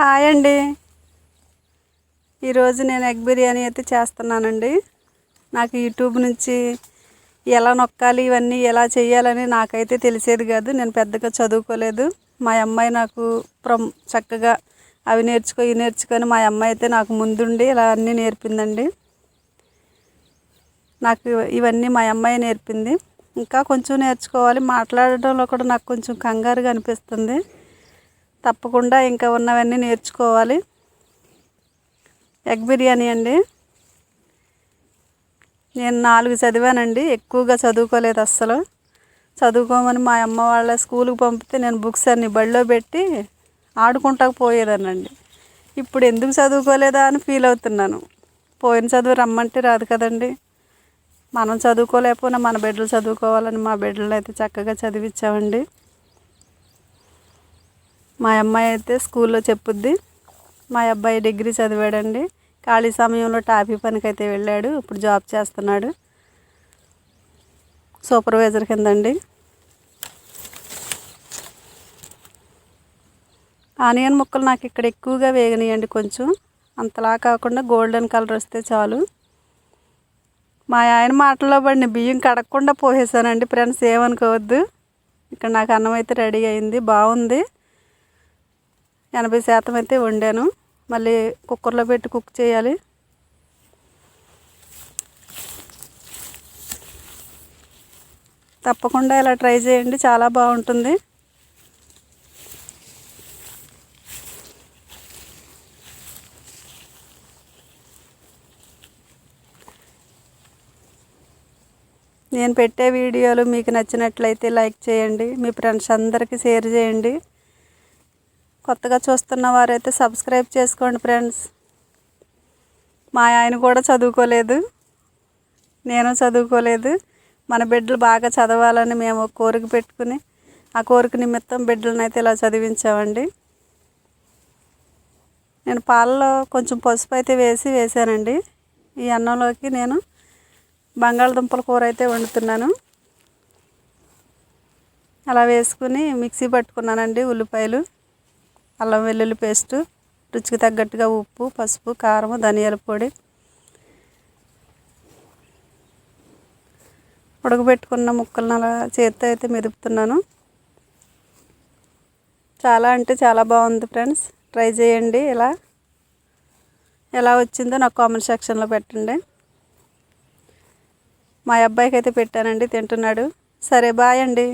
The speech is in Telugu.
హాయ్ అండి. ఈరోజు నేను ఎగ్ బిర్యానీ అయితే చేస్తున్నానండి. నాకు యూట్యూబ్ నుంచి ఎలా నొక్కాలి ఇవన్నీ ఎలా చేయాలని నాకైతే తెలిసేది కాదు. నేను పెద్దగా చదువుకోలేదు. మా అమ్మాయి నాకు ప్రమ్ చక్కగా అవి నేర్చుకో ఇవి నేర్చుకొని మా అమ్మాయి అయితే నాకు ముందుండి ఇలా అన్నీ నేర్పిందండి. నాకు ఇవన్నీ మా అమ్మాయి నేర్పింది. ఇంకా కొంచెం నేర్చుకోవాలి. మాట్లాడడంలో కూడా నాకు కొంచెం కంగారుగా అనిపిస్తుంది. తప్పకుండా ఇంకా ఉన్నవన్నీ నేర్చుకోవాలి. ఎగ్ బిర్యానీ అండి. నేను నాలుగు చదివానండి ఎక్కువగా చదువుకోలేదు అస్సలు. చదువుకోమని మా అమ్మ వాళ్ళ స్కూల్కి పంపితే నేను బుక్స్ అన్ని బడిలో పెట్టి ఆడుకుంటా పోయేదానండి ఇప్పుడు ఎందుకు చదువుకోలేదా అని ఫీల్ అవుతున్నాను. పోయిన చదువు రమ్మంటే రాదు కదండి. మనం చదువుకోలేకపోయినా మన బిడ్డలు చదువుకోవాలని మా బిడ్డలను అయితే చక్కగా చదివించామండి. మా అమ్మాయి అయితే స్కూల్లో చెప్పుద్ది. మా అబ్బాయి డిగ్రీ చదివాడండి. ఖాళీ సమయంలో టాపీ పనికి అయితే వెళ్ళాడు. ఇప్పుడు జాబ్ చేస్తున్నాడు. సూపర్వైజర్ కిందండి. ఆనియన్ ముక్కలు నాకు ఇక్కడ ఎక్కువగా వేగనియండి కొంచెం. అంతలా కాకుండా గోల్డెన్ కలర్ వస్తే చాలు. మా ఆయన మాటల్లో పడిన బియ్యం కడగకుండా పోసేసానండి. ఫ్రెండ్స్ ఏమనుకోవద్దు. ఇక్కడ నాకు అన్నం అయితే రెడీ అయింది. బాగుంది. ఎనభై శాతం అయితే వండాను. మళ్ళీ కుక్కర్లో పెట్టి కుక్ చేయాలి. తప్పకుండా ఇలా ట్రై చేయండి. చాలా బాగుంటుంది. నేను పెట్టే వీడియోలు మీకు నచ్చినట్లయితే లైక్ చేయండి. మీ ఫ్రెండ్స్ అందరికీ షేర్ చేయండి. కొత్తగా చూస్తున్న వారైతే సబ్స్క్రైబ్ చేసుకోండి ఫ్రెండ్స్. మా ఆయన కూడా చదువుకోలేదు. నేను చదువుకోలేదు. మన బిడ్డలు బాగా చదవాలని మేము కోరిక పెట్టుకుని ఆ కోరిక నిమిత్తం బిడ్డలను అయితే ఇలా చదివించామండి. నేను పాలలో కొంచెం పసుపు అయితే వేసి వేసానండి ఈ అన్నంలోకి నేను బంగాళదుంపల కూర అయితే వండుతున్నాను. అలా వేసుకుని మిక్సీ పట్టుకున్నానండి ఉల్లిపాయలు. అల్లం వెల్లుల్లి పేస్టు రుచికి తగ్గట్టుగా ఉప్పు పసుపు కారం ధనియాల పొడి. ఉడకబెట్టుకున్న ముక్కలను అలా చేత్తో అయితే మెదుపుతున్నాను. చాలా అంటే చాలా బాగుంది ఫ్రెండ్స్. ట్రై చేయండి ఇలా. ఎలా వచ్చిందో నాకు కామెంట్ సెక్షన్లో పెట్టండి. మా అబ్బాయికి అయితే పెట్టానండి తింటున్నాడు. సరే బాయ్ అండి.